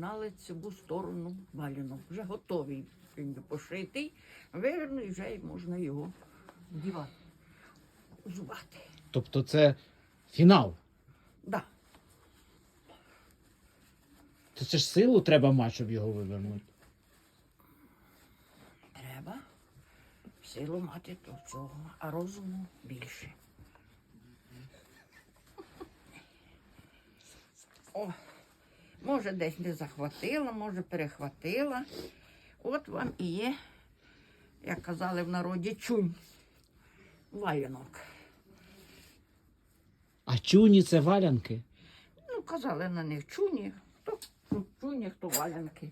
погнали цю сторону валянок. Вже готовий він пошитий, виверну і вже можна його вдівати, зубати. Тобто це фінал. Да. То це ж силу треба мати, щоб його вивернути. Треба силу мати до цього, а розуму більше. О, може, десь не захватила, може, перехватила. От вам і є, як казали в народі, чунь. Валянок. А чуні це валянки. Ну, казали на них чуні. Хто чуні, хто валянки.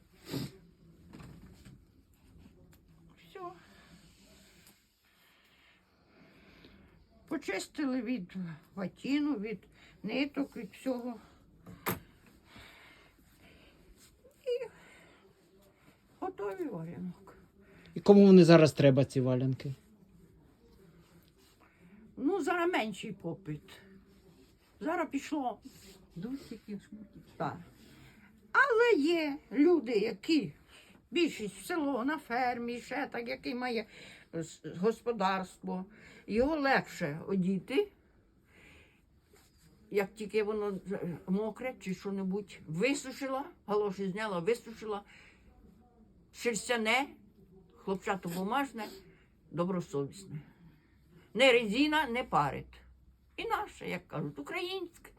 Все. Почистили від ватіну, від ниток, від всього. І готові валянок. І кому вони зараз треба, ці валянки? Ну, зараз менший попит. Зараз пішло Дусики. Так. Але є люди, які більшість в село на фермі, ще так, який має господарство. Його легше одіти, як тільки воно мокре чи що-небудь висушила, галоші зняла, висушила, шерстяне, хлопчатобумажне, добросовісне. Не резина, не парить. І наше, як кажуть, українське.